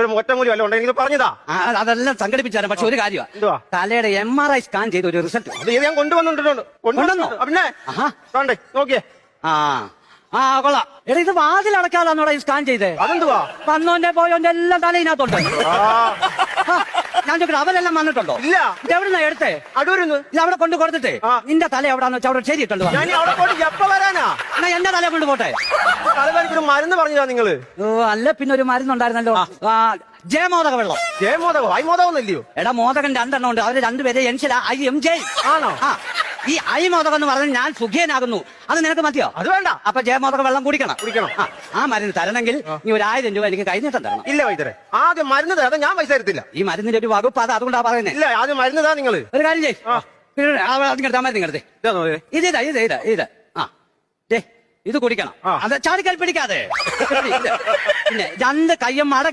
ഒരു ഒറ്റമൂലി വല്ല ഉണ്ടെങ്കിൽ പറഞ്ഞതാ. ആ, അതെല്ലാം സംഘടിപ്പിച്ചാലും പക്ഷെ ഒരു കാര്യമാണ് എന്തുവാ? തലയുടെ എം ആർ ഐ സ്കാൻ ചെയ്ത ഒരു റിസൾട്ട് അത് ഇത് ഞാൻ കൊണ്ടുവന്നിട്ടുണ്ട്? കൊണ്ടുവന്നോ? കൊണ്ടുവന്നോ? പിന്നെ ആഹാ. കണ്ടേ നോക്കിയേ. ആ. ആ കൊള്ളാം. എടാ ഇത് വാതിൽ അടക്കാതാന്നോടാ ഈ സ്കാൻ ചെയ്തേ. അതെന്തുവാ? വന്നോന്റെ പോയോന്റെ എല്ലാം തല ഇതിനകത്തുണ്ട്. ആ. ആ, ഞാൻ ചോദിക്കട്ടെ അവരെല്ലാം വന്നിട്ടുണ്ടോ? ഇല്ല. ഇത് എവിടുന്നാ എടുത്തേ? അടൂരിന്ന്. ഇത് അവിടെ കൊണ്ട് കൊടുത്തിട്ടേ ആ. നിന്റെ തല എവിടാന്ന് വെച്ചാൽ അവിടെ ശരിയിട്ടുണ്ട്. ഞാൻ ഇനി അവിടെ പോയിട്ട് എപ്പ വരാനാ? എന്റെ തല കൊണ്ട് പോട്ടെ? തലവേദനയ്ക്ക് ഒരു മരുന്ന് പറഞ്ഞാ നിങ്ങൾ. ഓ അല്ല പിന്നെ ഒരു മരുന്നുണ്ടായിരുന്നല്ലോ. ആ. ജയമോദക വെള്ളം. ജയമോദകോ വായ്മോദകമൊന്നുമില്ലയോ എടാ മോദകൻ രണ്ടെണ്ണം ഉണ്ട്. അവർ രണ്ടുപേരെ എൻഷില ഐ എം ജെ. ആണോ? ആ. ഈ ഐ മോദകം എന്ന് പറഞ്ഞാൽ ഞാൻ സുഖിയനാകുന്നു. അത് നിനക്ക് മതിയോ? അത് വേണ്ട. അപ്പൊ ജയമോദക വെള്ളം കുടിക്കണം. കുടിക്കണം. ആ, ആ മരുന്ന് തരണമെങ്കിൽ നീ ഒരു ആയിരം രൂപ എനിക്ക് കഴിഞ്ഞിട്ടും തരണം. ഇല്ല വൈദ്യരെ. ആദ്യം മരുന്ന് തരാതെ ഞാൻ പൈസ തരത്തില്ല. ഈ മരുന്നിന്റെ ഒരു വകുപ്പ് അത് അതുകൊണ്ടാ പറയുന്നത് ഇല്ല ആദ്യം മരുന്ന് താ നിങ്ങൾ. ഒരു കാര്യം ചെയ്യ്. മരുന്ന്? ഇത് ഇതാ ഇത് ഇത് ഇത്. ആ. ദേ ഇത് കുടിക്കണം ആ. അത് ചാടിക്കൽ പിടിക്കാതെ ഇത്. പിന്നെ രണ്ട് കയ്യും മടങ്ങി